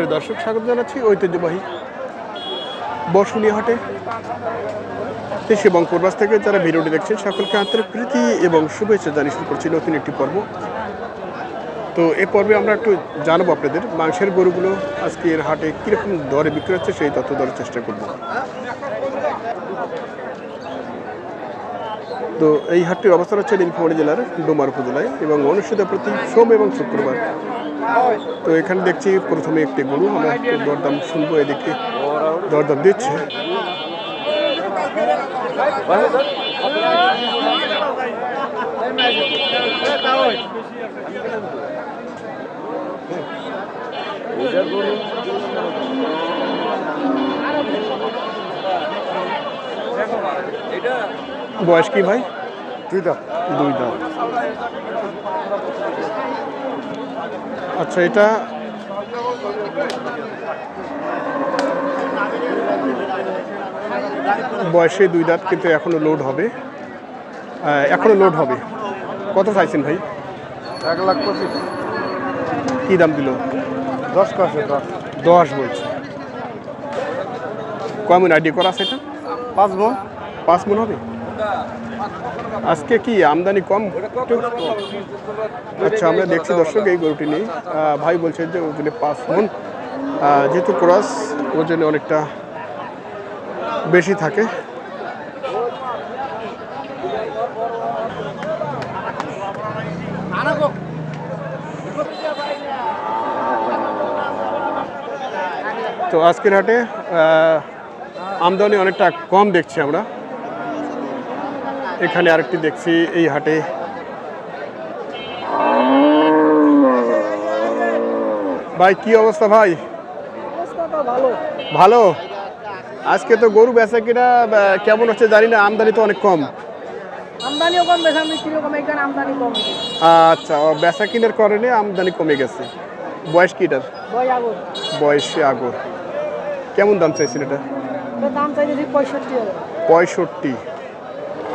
প্রিয় দর্শক, স্বাগত জানাচ্ছি ঐতিহ্যবাহী বর্ষণীয় হাটে দেশ এবং পূর্বাস থেকে যারা ভিডিওটি দেখছেন, সকলকে আন্তরিক প্রীতি এবং শুভেচ্ছা জানিয়ে শুরু করছি নতুন একটি পর্ব। তো এ পর্বে আমরা একটু জানাব আপনাদের, মাংসের গরুগুলো আজকের হাটে কীরকম দরে বিক্রি হচ্ছে সেই তথ্য দেওয়ার চেষ্টা করব। তো এই হাটটির অবস্থান হচ্ছে নীলফামারী জেলার ডোমার উপজেলায় এবং অনুষ্ঠিত প্রতি সোম এবং শুক্রবার তো এখানে দেখছি প্রথমে একটি গরু আমরা একটু দরদাম শুনব এদিকে দরদাম দিচ্ছে। বয়স কি ভাই? দুই দাম দুই দাঁত। আচ্ছা এটা বয়সে দুই দাঁত কিন্তু এখনও লোড হবে। আহ, এখনও লোড হবে। কত চাইছেন ভাই? এক লাখ পঁচিশ। কি দাম দিল? দশ কাছে দশ বলছে। কয়মন আইডিয়া করা আছে এটা? পাঁচ মন। পাঁচ মন হবে? আজকে কি আমদানি কম? আচ্ছা আমরা দেখছি দর্শক এই গরুটি আহ, ভাই বলছেন যে ওজনে পাঁচ মন। যেহেতু ক্রস ওজনে অনেকটা বেশি থাকে। তো আজকের হাটে আমদানি অনেকটা কম দেখছি আমরা। এখানে আরেকটি দেখছি এই হাটে। ভাই কি অবস্থা ভাই? ভালো। আজকে তো গরু বেচা কিনা কেমন হচ্ছে জানি না আমদানি তো অনেক কম। আমদানিও কম বেশা বিক্রিও কম এখানে আমদানি কম আচ্ছা বেচা কিনার কারণে আমদানি কমে গেছে। বয়স কিটার? বয়সে আগর। কেমন দাম চাইছেন এটা? দাম চাইতেছি পঁয়ষট্টি পঁয়ষট্টি কত বলছেন এক লাখ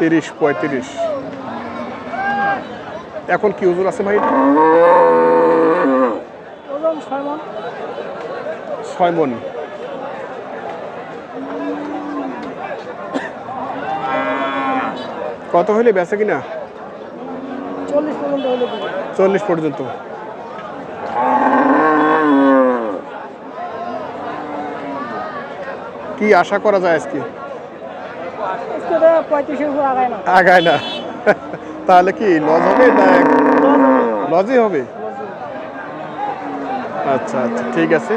তিরিশ পঁয়ত্রিশ। এখন কি ওজন আছে ভাই? ছয় মন। কত হলে বেচা কিনা? চল্লিশ পর্যন্ত হলে দেবে। চল্লিশ পর্যন্ত কি আশা করা যায় আজকে? আগায় না। তাহলে কি লজ হবে না লজই হবে? আচ্ছা আচ্ছা ঠিক আছে।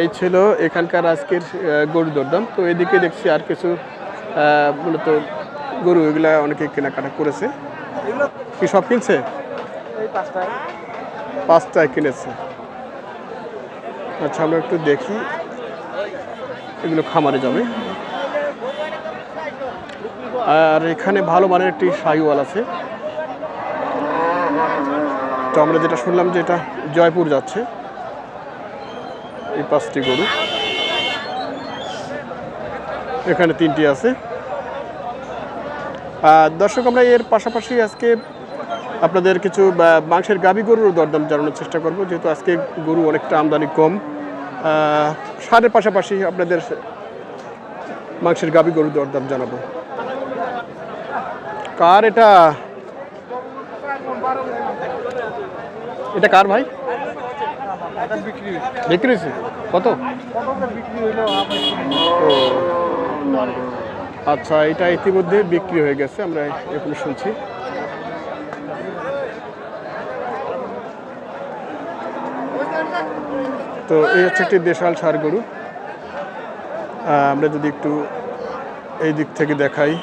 এই ছিল এখানকার আজকের গরু দরদাম। তো এদিকে দেখছি আর কিছু মূলত গরু এগুলা অনেকে কেনাকাটা করেছে। কি সব কিনছে? পাঁচটায় কিনেছে। আচ্ছা আমরা একটু দেখি। এগুলো খামারে যাবে। আর এখানে ভালো মানের একটি শাহিওয়াল আছে। তো আমরা যেটা শুনলাম যে এটা জয়পুর যাচ্ছে। এই পাঁচটি গরু। এখানে তিনটি আছে। আর দর্শক, আমরা এর পাশাপাশি আজকে আপনাদের কিছু মাংসের গাভী গরুর দরদাম জানানোর চেষ্টা করব। যেহেতু আজকে গরু অনেকটা আমদানি কম সারের পাশাপাশি আপনাদের মাংসের গাভী গরুর দরদাম জানাব। কার এটা? এটা কার ভাই? বিক্রি হয়েছে। কত? আচ্ছা এটা ইতিমধ্যে বিক্রি হয়ে গেছে, আমরা এখন শুনছি। তো এই হচ্ছে একটি দেশাল সার গরু। আমরা যদি একটু এই দিক থেকে দেখাই।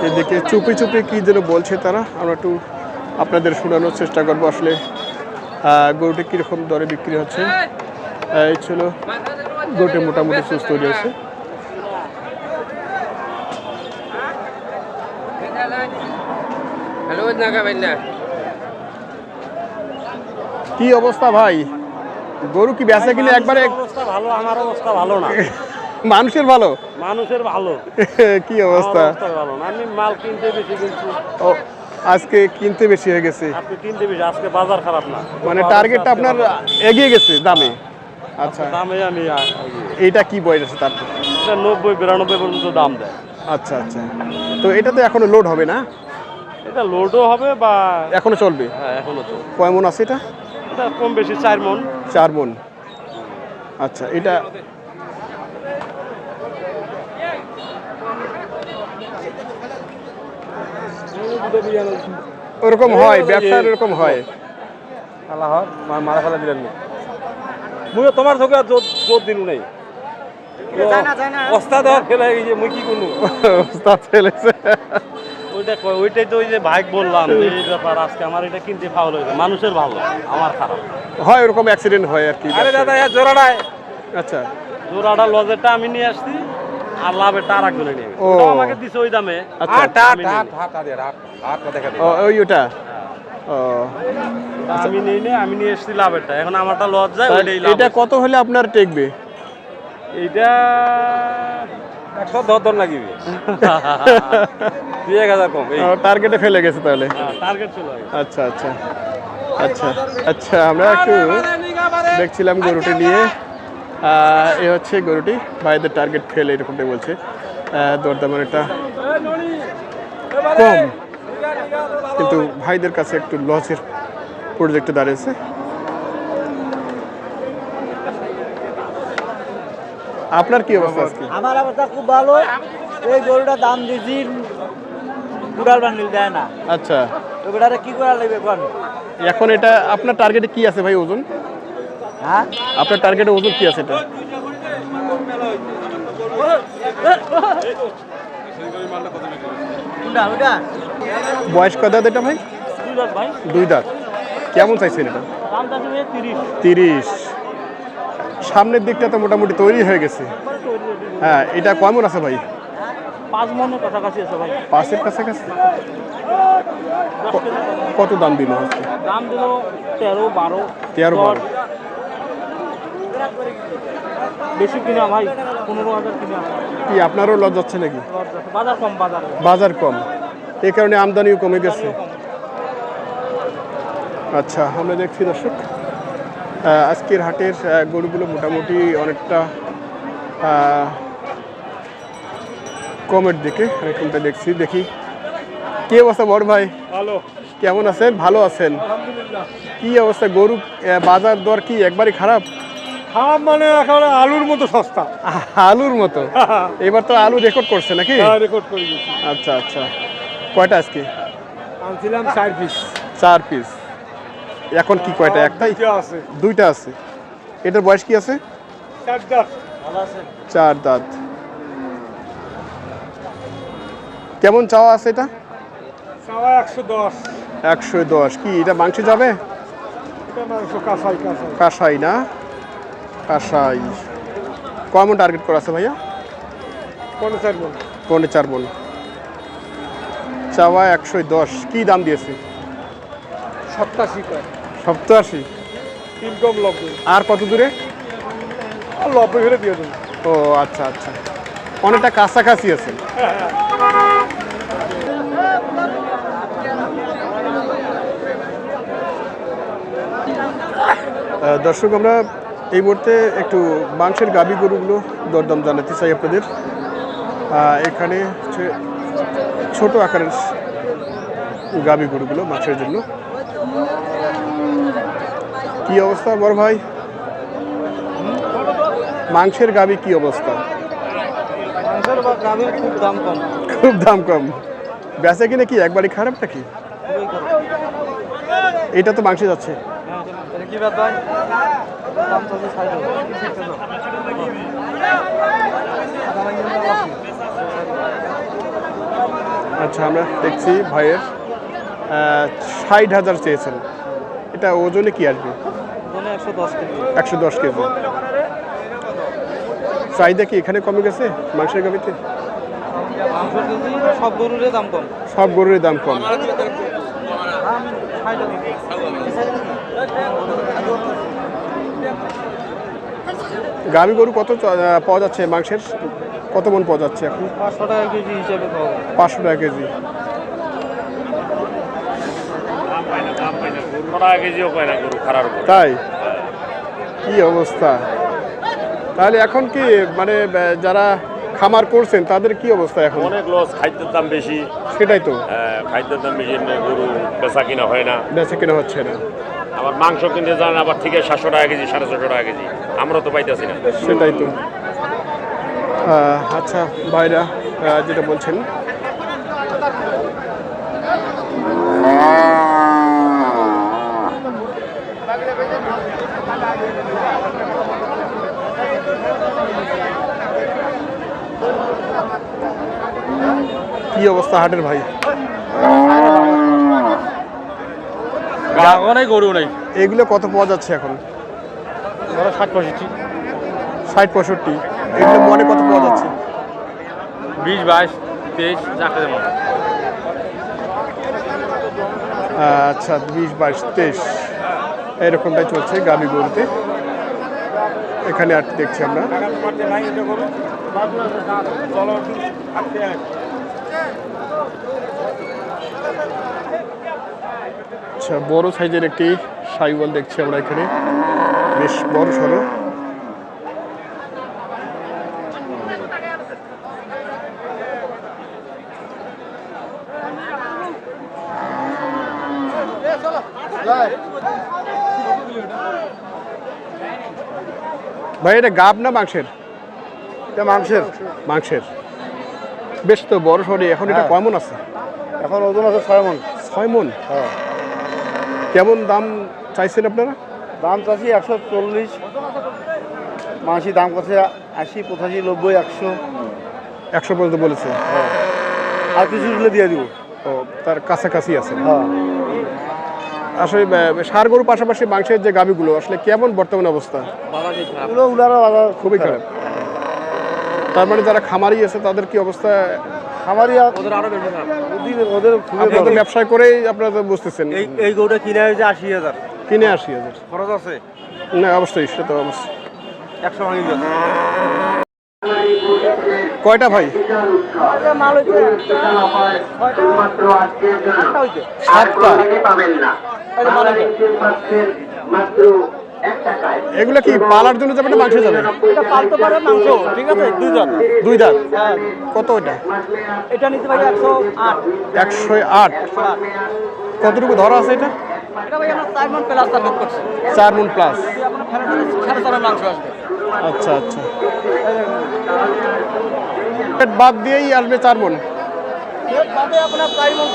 এদিকে চুপি চুপি কী যেন বলছে তারা আমরা একটু আপনাদের শোনানোর চেষ্টা করব আসলে গরুটি কীরকম দরে বিক্রি হচ্ছে। এই ছিল গরুটি মোটামুটি সুস্থ রয়েছে কি অবস্থা ভাই? গরু কি বেচা কিনে একবারে অবস্থা ভালো আমার অবস্থা ভালো না। মানুষের ভালো? মানুষের ভালো। কি অবস্থা? ভালো আমি মাল কিনতে বেশি কিনছি ও আজকে কিনতে বেশি হয়ে গেছে। আপনি কিনতে বেশি আজকে বাজার খারাপ না। মানে টার্গেটটা আপনার এগিয়ে গেছে দামে? আচ্ছা। দামে আমি এইটা কি বয়স আছে তার? এটা নব্বই বিরানব্বই পর্যন্ত দাম দেয়। আচ্ছা আচ্ছা। তো এটা তো এখনও লোড হবে না? এটা লোডও হবে বা এখনও চলবে? হ্যাঁ এখনও তো কয় মন আছে এটা? এটা কম বেশি চার মন। চার মন। আচ্ছা এটা ওরকম হয় ব্যবসার এরকম হয়। আল্লাহ মারা ফেলা দিলেন না। মুই তোমার চোখে আর জোর জোর দিলু নাই। ফেলে এই যে মুই কি ওস্তাদ ফেলেছে। ওইটা কই- ওইটাই তো ওই যে ভাই বললাম এই ব্যাপার আজকে আমার এটা কিনতে ফাউল হয়েছে মানুষের ভালো আমার খারাপ। হয় ওরকম অ্যাক্সিডেন্ট হয় আর কি আরে দাদা এ জোড়াটায়। আচ্ছা। জোড়াটা লজেরটা আমি নিয়ে আসছি। আর একজনে নিয়ে গেছে। ও। আমাকে দিছে ওই দামে। আচ্ছা। আমি। ও ওই ওটা? ও। আমি নিই নি, আমি নিয়ে এসেছি লাভেরটা। এখন আমারটা লজ যায় ওইটাই লাভ এটা কত হলে আপনার টেকবে? এইটা একশো দশ দর লাগিবে। দুই এক হাজার কম এই। টার্গেটে ফেলে গেছে তাহলে। টার্গেট ছিল আচ্ছা আচ্ছা। আচ্ছা আচ্ছা আমরা একটু দেখছিলাম গরুটি নিয়ে। এ হচ্ছে গরুটি। ভাইদের টার্গেট ফেল এরকমটাই বলছে। দরদামের একটা কম। কিন্তু ভাইদের কাছে একটু লসের প্রজেক্টে দাঁড়িয়েছে। আপনার কি অবস্থা আজকে? আমার অবস্থা খুব ভালো। এই গরুটা দাম দিয়েছি কুড়াল বান্ডিল দেয় না। আচ্ছা। ওগুলারে কি করা লাগবে কোন এখন এটা আপনার টার্গেটে কি আছে ভাই ওজন? হ্যাঁ? আপনার টার্গেটে ওজন কি আছে এটা? বয়স কত দাঁত এটা ভাই? দুই দাঁত। কেমন চাইছেন এটা? তিরিশ। সামনের দিকটা তো মোটামুটি তৈরি হয়ে গেছে। হ্যাঁ এটা কেমন আছে ভাই? পাঁচের কাছাকাছি। কত দাম দিল দাম দিল তেরো বারো তেরো, বারো। বেশি কিনা ভাই? পনেরো হাজার কিনা। কি আপনারও লজ যাচ্ছে নাকি? বাজার কম বাজার। বাজার কম। এই কারণে আমদানিও কমে গেছে। আচ্ছা আমরা দেখছি দর্শক। আজকের হাটের গরুগুলো মোটামুটি অনেকটা কমের দিকে। এরকমটা দেখছি দেখি। কি অবস্থা বড় ভাই? ভালো। কেমন আছেন? ভালো আছেন। কি অবস্থা? গরু বাজার দর কি একবারই খারাপ? খারাপ মানে একেবারে আলুর মতো সস্তা। আলুর মতো? এবার তো আলু রেকর্ড করছে নাকি? রেকর্ড করে দিয়েছি। আচ্ছা আচ্ছা। কয়টা আজকে? আনছিলাম চার পিস চার পিস এখন কি কয়টা? একটাই? আছে। দুইটা আছে। এটার বয়স কি আছে? ভালো আছে। চার দাঁত। কেমন চাওয়া আছে এটা? চাওয়া একশো দশ। একশো দশ। কি এটা মাংস যাবে? কাঁসাই না? কাঁসাই কমন টার্গেট করা আছে ভাইয়া? পনেরো চার মন। পৌনে চার বোন চাওয়া একশো দশ। কি দাম দিয়েছে? সপ্তাশি সপ্তাশি? তিন কম নব্বই আর কত দূরে? আর নব্বই ফেলে দিয়ে দেবো। ও আচ্ছা আচ্ছা। অনেকটা কাছাকাছি আছে। দর্শক আমরা এই মুহূর্তে একটু মাংসের গাবি গরুগুলো দরদাম জানাতে চাই আপনাদের। এখানে হচ্ছে ছোট আকারের গাবি গরুগুলো মাংসের জন্য। কি অবস্থা বড় ভাই? মাংসের গাবি কি অবস্থা? খুব দাম কম। খুব দাম কম। বেচা কিনে কি একবারই খারাপ নাকি? এটা তো মাংস যাচ্ছে। ভাই দাম আচ্ছা আমরা দেখছি ভাইয়ের ষাট হাজার চেয়েছেন। এটা ওজনে কি আসবে একশো দশ কেজি। চাহিদা কি এখানে কমে গেছে? মাংসের গাবিতে সব গরুরে দাম কম। সব গরুর দাম কম। গাভী গরু কত পাওয়া যাচ্ছে মাংসের? কত মন পাওয়া যাচ্ছে এখন? পাঁচশো টাকা কেজি হিসেবে পাঁচশো টাকা কেজি। ছটা কেজিও কয় না গরু খারাপ তাই? কি অবস্থা? তাহলে এখন কি মানে যারা খামার করছেন তাদের কি অবস্থা এখন? অনেক লস খাদ্যের দাম বেশি। সেটাই তো। খাদ্যের দাম বেশি গরু বেচা কিনা হয় না। বেচা কিনা হচ্ছে না। আবার মাংস কিনতে যান আবার ঠিক আছে সাতশো টাকা কেজি, সাড়ে ছশো টাকা কেজি। আমরা তো পাইতেছি না। সেটাই তো। আচ্ছা ভাইরা যেটা বলছেন। কি অবস্থা হাটের ভাই? গাগো নাই গরু নাই। এগুলো কত পাওয়া যাচ্ছে এখন? ধরো ষাট পঁয়ষট্টি। ষাট পঁয়ষট্টি। এগুলো মনে কত পাওয়া যাচ্ছে? বিশ বাইশ তেইশ আচ্ছা বিশ বাইশ তেইশ। এরকমটাই চলছে গাবি গরুতে। এখানে আর দেখছি আমরা। আচ্ছা বড় সাইজের একটি সাইওয়াল দেখছি আমরা এখানে। বেশ বড় সড়ো। ভাই এটা গাব না মাংসের? এটা মাংসের। মাংসের। বেশ তো বড় সড়ি এখন এটা হ্যাঁ। কেমন আছে? এখন ওজন আছে ছয় মন। ছয় মন? হ্যাঁ। কেমন দাম চাইছেন আপনারা? দাম চাষি একশো চল্লিশ মাসি দাম করছে আশি পঁচাশি নব্বই একশো। একশো পর্যন্ত বলেছে। আর কিছু দিয়ে দিব। ও তার কাছাকাছি আছে। হ্যাঁ। আসলে ষাঁড় গরুর পাশাপাশি মাংসের যে গাভিগুলো আসলে কেমন বর্তমান অবস্থা? খুবই খারাপ। তার মানে যারা খামারি আছে তাদের কি অবস্থা আমারই ওদের আরও বেশি ওদের তো ব্যবসা করেই আপনারা তো বুঝতেছেন। এই এই গরুটা কিনে হয়েছে আশি হাজার। কিনে আসি হাজার। খরচ আছে? না অবশ্যই সেটা তো অবশ্যই। একশো ভাঙি কয়টা ভাই? সাতটা এগুলো কি পালার জন্য যাবে না মাংস যাবে? এটা পালতে পারে মাংস ঠিক আছে? দুই জন দুই দাঁত কত ওইটা এটা নিতে পারি একশো আট। একশো আট। কতটুকু ধরা আছে এটা? এটা চার মন প্লাস আচ্ছা আচ্ছা। বাদ দিয়েই আসবে চার মন। আপনার চার মন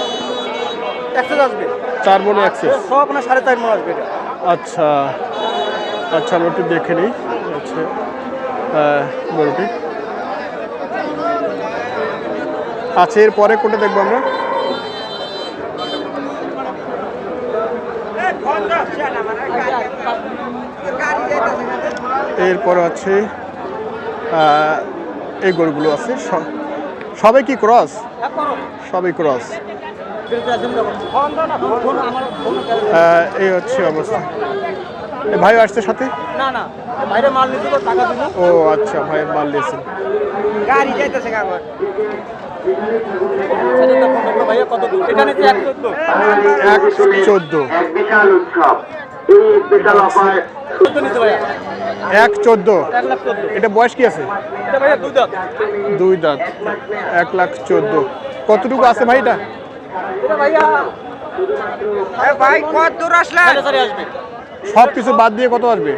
এক্সেস আসবে। চার মনে অ্যাক্সেস সব আপনার সাড়ে চার মন আসবে এটা। আচ্ছা। আচ্ছা আমরা একটু দেখে নিই। আচ্ছা গরুটি আচ্ছা এরপরে কোনটা দেখব আমরা? এরপরে আছে এই গরুগুলো আছে, সব- সবে কি ক্রস? সবই ক্রস। এই হচ্ছে অবস্থা। ভাই আসছে সাথে? না না। বাইরে মাল নিতে তো টাকা দিন ও আচ্ছা ভাই মাল দিয়েছেন গাড়ি যাইতেছে কাগজ ভাইয়া? কত দূর এটা নিতে এক চোদ্দ। এক এটা বয়স কি আছে? দুই দাঁত। এক লাখ চোদ্দ। কতটুকু আছে ভাই এটা? এটা ভাই কত দূর আসলে আসবে। সব কিছু বাদ দিয়ে কত আসবে?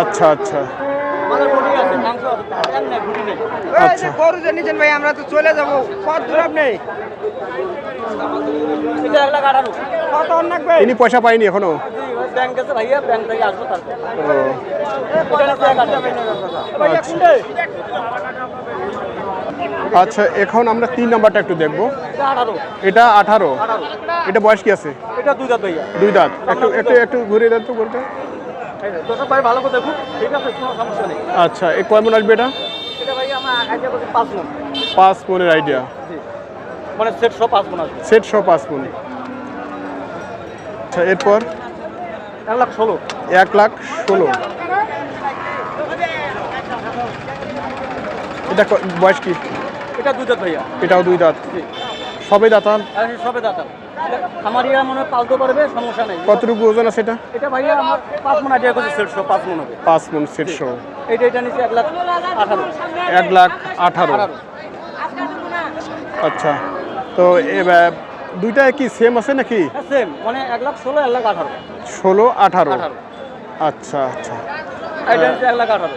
আচ্ছা আচ্ছা। গরু যে নিচ্ছেন ভাই আমরা তো চলে যাব। কত দূর আপনি? ইনি পয়সা পাইনি এখনও? ব্যাংক আচ্ছা। এখন আমরা তিন নাম্বারটা একটু দেখব। এটা আঠারো। এটা বয়স কি আছে? এটা দুই দাঁত ভাইয়া। দুই দাঁত। একটু একটু একটু ঘুরে দেন তো গরুটা। দর্শক ভাই ভালো করে দেখুন। ঠিক আছে কোনো সমস্যা নেই। আচ্ছা এ কয় মন আসবে এটা? এটা ভাই আমার আইডিয়া করছে পাঁচ মন। পাঁচ মনের আইডিয়া মানে সেট সব পাঁচ মন আসবে। সেট সহ পাঁচ মন। আচ্ছা এরপর? এক লাখ ষোলো। এক লাখ ষোলো। এটা বয়স কি? এটা দুই দাঁত ভাইয়া। এটাও দুই দাঁত। সবে দাঁতাল সবে দাঁত। আমার ইয়া মনে হয় পালতে পারবে সমস্যা নেই। কতটুকু ওজন আছে এটা? এটা ভাইয়া আমার পাঁচ মন আইডিয়া করছে সেট পাঁচ মন হবে। পাঁচ মন সেট সহ এইটা এটা নিচে এক লাখ আঠারো। এক লাখ আঠারো। আচ্ছা। তো এবার দুইটা কি সেম আছে নাকি? হ্যাঁ সেম মানে এক লাখ ষোলো এক লাখ আঠারো। ষোলো আঠারো। আচ্ছা আচ্ছা। এটা এক লাখ আঠারো।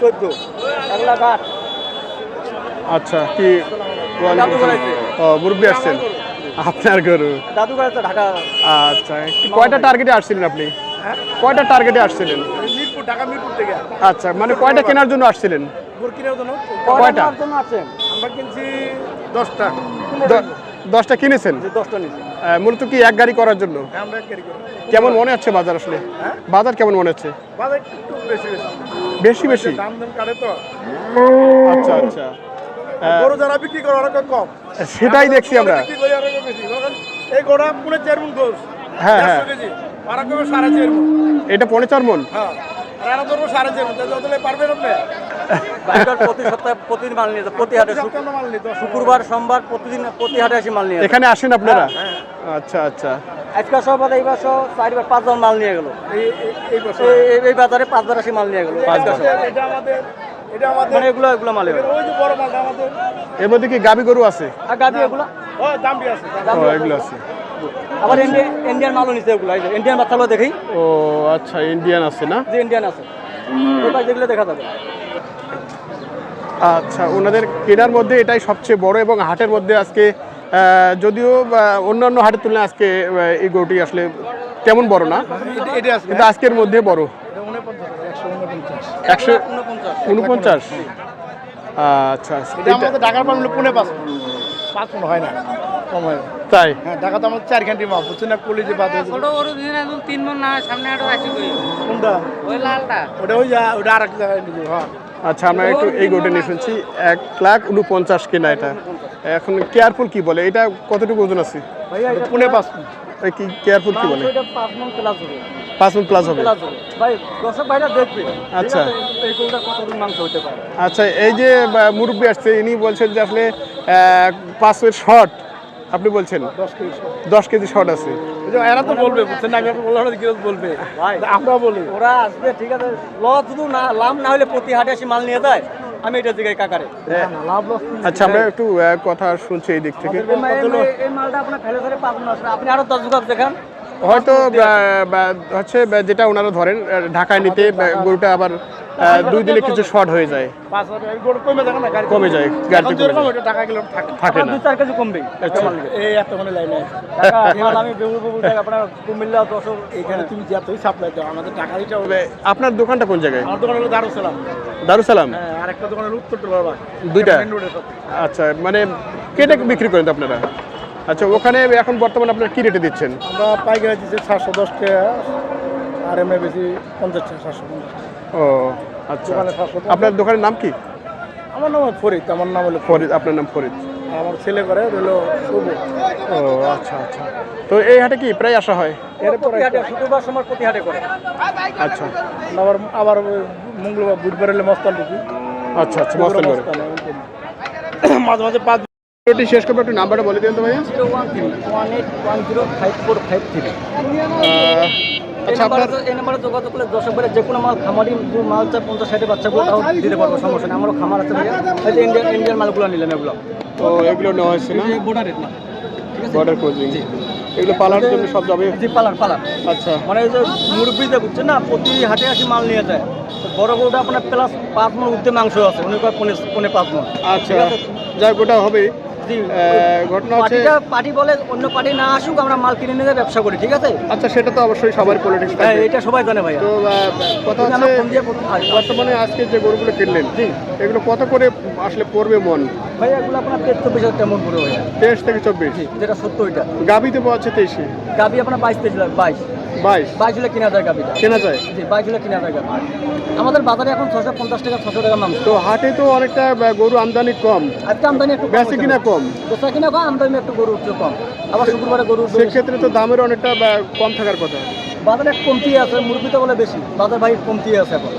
চোদ্দ। এক লাখ আট আচ্ছা কি ও মুরব্বী আসছেন। আপনার গরু। দাদু ঢাকা। আচ্ছা কয়টা টার্গেটে আসছিলেন আপনি? কয়টা টার্গেটে আসছিলেন? মিরপুর ঢাকা মিরপুর থেকে। আচ্ছা মানে কয়টা কেনার জন্য আসছিলেন? কয়টা? নেওয়ার জন্য আছেন আমরা কিনছি দশটা। দশটা কিনেছেন? মূলত কি এক গাড়ি করার জন্য? করি। কেমন মনে হচ্ছে বাজার আসলে? বাজার কেমন মনে হচ্ছে? বাজার একটু বেশি বেশি। দাম দাম কাটে তো। আচ্ছা আচ্ছা। গরু যারা বিক্রি করে কম। সেটাই দেখছি আমরা। এই গোড়া গোস। হ্যাঁ, হ্যাঁ। এটা পনেরো চার মন হ্যাঁ। আর এরা ধরবো সাড়ে চেয়ারমন তাহলে পারবেন আপনি। বাইকার প্রতি সপ্তাহে প্রতিদিন মাল নিয়ে প্রতি হাটে শুক্রবার সোমবার প্রতিদিন প্রতি হাটে আসি মাল নিয়ে এখানে আসেন আপনারা? আচ্ছা আচ্ছা। আজকাল সব এইবার সব চারবার পাঁচবার মাল নিয়ে গেল। এই এই- এই বছর? এই- এই- এই বাজারে পাঁচবার আসি মাল নিয়ে গেল। মানে এগুলো এগুলো মাল এর মধ্যে কি গাবি গরু আছে? আর গাবি এগুলো? ও দাম দিয়ে আছে। ও এগুলো আছে। আবার ইন্ডিয়ান ইন্ডিয়ান মালও নিচ্ছে এগুলো ইন্ডিয়ান বাচ্চাগুলো দেখি। ও আচ্ছা ইন্ডিয়ান আছে না? যে ইন্ডিয়ান আছে। দেখা যাবে। আচ্ছা ওনাদের কেনার মধ্যে এটাই সবচেয়ে বড় এবং হাটের মধ্যে আজকে যদিও অন্যান্য হাটের তুলনায় আজকে এই গরুটি আসলে তেমন বড় না এটা আছে কিন্তু আজকের মধ্যে বড়। একশো উনপঞ্চাশ আচ্ছা আচ্ছা। এটা আমাদের ঢাকার পুনে পাঁচ। পাঁচ হয় না তাই? হ্যাঁ ঢাকা তো আমাদের চার ঘন্টি মাপ বুঝছেন না? কলেজে বাদ ছোট গরু দিন একদম তিন মন না সামনে আরও আছে কোনটা? ওই লালটা। ওটা ওই যা ওটা আর এক জায়গায় হ্যাঁ। আচ্ছা আমরা একটু এই গরুটা নিয়ে শুনছি এক লাখ উনপঞ্চাশ কেনা এটা? এখন কেয়ারফুল কি বলে? এটা কতটুকু ওজন আছে? পুনে পাঁচ কি কেয়ারফুল কি বলে? পাঁচ মন প্লাস হবে। আচ্ছা। আচ্ছা এই যে মুরব্বী আসছে ইনি বলছেন যে আসলে পাঁচ মিনিট শর্ট আপনি বলছেন? দশ কেজি। শর্ট আছে। এরা তো বলবে বুঝছেন না? আমি বললাম না, বলবে? আমরা বলি। ওরা আসবে ঠিক আছে। ল শুধু না লাভ না হলে প্রতি হাটে এসে মাল নিয়ে যায়। আমি এটা দিকে কাকারে। আচ্ছা আমরা একটু কথা শুনছি এই দিক থেকে। এই মালটা আপনার ফেলে ধরে মন আপনি আরও দশ দেখান। হয়তো হচ্ছে যেটা ওনারা ধরেন ঢাকায় নিতে গরুটা আবার দুই দিনে কিছু শর্ট হয়ে যায়। কমে দেখেন না গাড়ি কমে যায়, থাকে। থাকে আপনার না। চার কেজি কমবে। আচ্ছা। টাকা আপনার কুমিল্লা দশক এখানে তুমি যতই সাপ্লাই দাও আমাদের টাকা দিতে হবে তবে আপনার দোকানটা কোন জায়গায়? দারুসালাম। হ্যাঁ দুইটা? মেন আচ্ছা মানে কেটে বিক্রি করেন আপনারা? আচ্ছা ওখানে এখন বর্তমানে আপনার কি রেটে দিচ্ছেন? আমরা পাইকারি দিচ্ছি সাতশো দশ টাকা আর এমএ বেশি পঞ্চাশ টাকা সাতশো পঞ্চাশ ও আচ্ছা। দোকানে। 750 আপনার দোকানের নাম কি? আমার নাম ফরিদ আমার নাম হলো ফরিদ আপনার নাম ফরিদ। আমার ছেলে করে হলো শুভ। ও আচ্ছা আচ্ছা। তো এই হাটে কি প্রায় আসা হয়? এরপরে শুক্রবার সময় প্রতি হাটে করে। আচ্ছা। আবার আবার মঙ্গলবার বুধবার এলে মস্তান ঢুকি আচ্ছা আচ্ছা মস্তান করে মাঝে মাঝে পাঁচ ভিডিওটি শেষ করব একটু নাম্বারটা বলে দিন তো ভাইয়া। আচ্ছা আপনার এই নাম্বারে যোগাযোগ করলে দর্শক ভাইরা যে কোনো মাল খামারি মাল চায় পঞ্চাশ ষাটে বাচ্চাগুলো তাও দিতে পারব সমস্যা নেই। আমারও খামার আছে ভাইয়া। ইন্ডিয়ান ইন্ডিয়ান মালগুলো নিলেন এগুলো। তো এগুলো নেওয়া হয়েছে না? বোর্ডার রেট না বর্ডার কোচিং এগুলো পালার জন্য সব যাবে? জি পালার পালার আচ্ছা। মানে যে মুরব্বী যে বুঝছেন না প্রতি হাটে আসি মাল নিয়ে যায়। বড় গরুটা আপনার প্লাস পাঁচ মন উঠতে মাংস আছে। উনি কয় পনে পনে পাঁচ মন। আচ্ছা। যাই ওটা হবে ঘটনা হচ্ছে পার্টি বলে অন্য পার্টি না আসুক আমরা মাল কিনে নিয়ে ব্যবসা করি ঠিক আছে? আচ্ছা সেটা তো অবশ্যই সবার পলিটিক্স হ্যাঁ এটা সবাই জানে ভাইয়া। তো কথা হচ্ছে বর্তমানে আজকে যে গরুগুলো কিনলেন। এগুলো কত করে আসলে পড়বে মন? ভাইয়া এগুলো আপনার তেইশ চব্বিশ হাজার তেমন পড়ে ভাইয়া। তেইশ থেকে চব্বিশ? যেটা সত্য ওইটা গাবিতে পাওয়া যাচ্ছে তেইশে। গাবি আপনার বাইশ তেইশ বাইশ। বাইশ। বাইশ হলে কিনা যায় গাভিটা। কেনা যায়? জি বাইশ হলে কিনা যায় গাভি আমাদের বাজারে এখন ছশো পঞ্চাশ টাকা ছশো টাকা মাংস তো হাটে তো অনেকটা গরু আমদানি কম। আজকে আমদানি একটু হয়েছে। কিনা কম। বেচা কিনা কম আমদানি একটু গরু একটু কম। আবার শুক্রবারে গরু একটু বেশি। সেক্ষেত্রে তো দামের অনেকটা কম থাকার কথা। বাজারে একটু কমতি আছে মুরগিতে বলে বেশি। বাজার ভাই কমতি আছে এখন।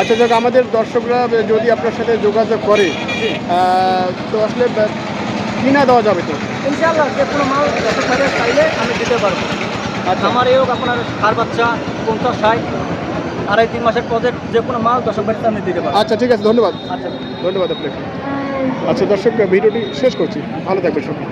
আচ্ছা যাক আমাদের দর্শকরা যদি আপনার সাথে যোগাযোগ করে তো আসলে কিনা দেওয়া যাবে তো? ইনশাআল্লাহ যে কোনো মাল চাইলে আমি দিতে পারব। আচ্ছা। আমার এই হোক আপনার সার বাচ্চা পঞ্চাশ ষাট আড়াই তিন মাসের প্রজেক্ট যে কোনো মাল দশক বাড়িতে আমি দিতে পারেন আচ্ছা ঠিক আছে ধন্যবাদ। আচ্ছা। ধন্যবাদ আপনাকে। আচ্ছা দর্শক ভিডিওটি শেষ করছি। ভালো থাকবেন সবাই।